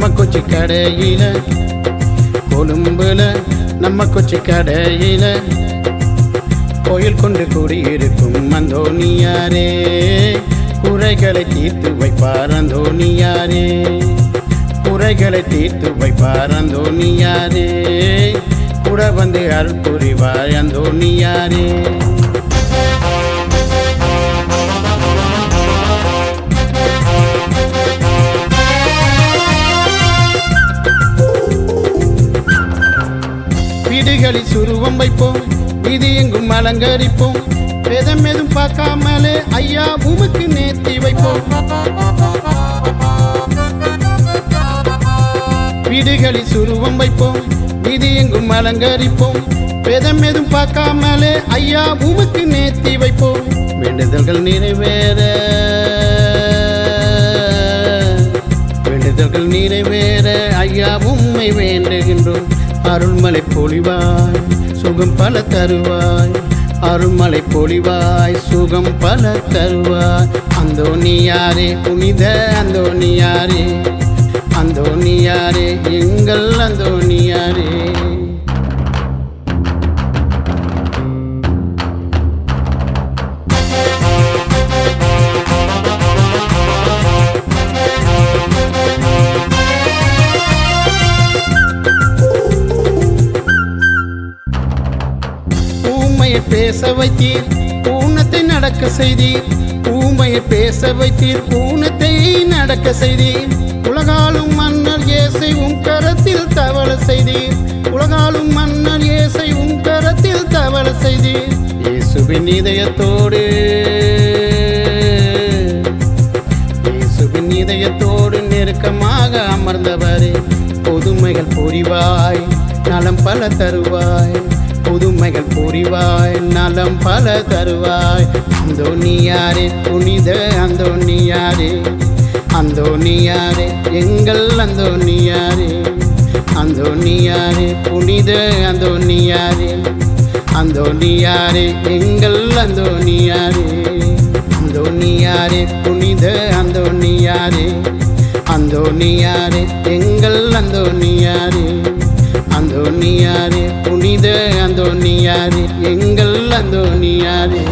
நம்ம கொச்சி கடையில் கொழும்புல நம்ம கொச்சி கடையில். கோயில் கொண்டு கூடியிருக்கும் அந்தோனியாரே குறைகளை தீர்த்து வைப்பார் அந்தோனியாரே குறைகளை தீர்த்து வைப்பார் அந்தோனியாரே கூட வந்து அருள் புரிவார் அந்தோனியாரே வீடுகளில் சுருவம் வைப்போம். இது எங்கும் அலங்கரிப்போம். வேதம் எதுவும் பார்க்காமலே ஐயா உமக்கு நேர்த்தி வைப்போம். வீடுகளில் சுருவம் வைப்போம். இது எங்கும் அலங்கரிப்போம். வேதம் எதுவும் பார்க்காமலே ஐயா உமக்கு நேர்த்தி வைப்போம். வேண்டுதல்கள் நிறைவேற வேண்டுதல்கள் நிறைவேற ஐயா உம்மை வேண்டுகின்றோம். அருள்மலை பொழிவாய் சுகம் பல தருவாய். அருள்மலை பொழிவாய் சுகம் பல தருவாய். அந்தோனியாரே புனித அந்தோனியாரே அந்தோனியாரே எங்கள் அந்தோனியாரே ஊமையை பேச வைத்தீர் ஊனத்தை நடக்க செய்தீர். ஊமையை பேச வைத்தீர் ஊனத்தை நடக்க செய்தீர். உலகாலும் மன்னர் இயேசை உன் கரத்தில் தவள செய்தீர். உலகாலும் மன்னர் இயேசை உன் கரத்தில் தவள செய்தீர். இயேசுவின் இதயத்தோடு இயேசுவின் இதயத்தோடு நெருக்கமாக அமர்ந்தவரே புதுமைகள் புரிவாய் நலம் பல தருவாய். புதுமைகள் புரிவாய் நலம் பல தருவாய். அந்தோனியாரே புனித அந்தோனியாரே அந்தோனியாரே எங்கள் அந்தோனியாரே அந்தோனியாரே புனித அந்தோனியாரே அந்தோனியாரே எங்கள் அந்தோனியாரே அந்தோனியாரே புனித அந்தோனியாரே அந்தோனியாரே எங்கள் அந்தோனியாரே அந்தோனியாரே புனித அந்தோனியாரே எங்கள் அந்தோனியாரே.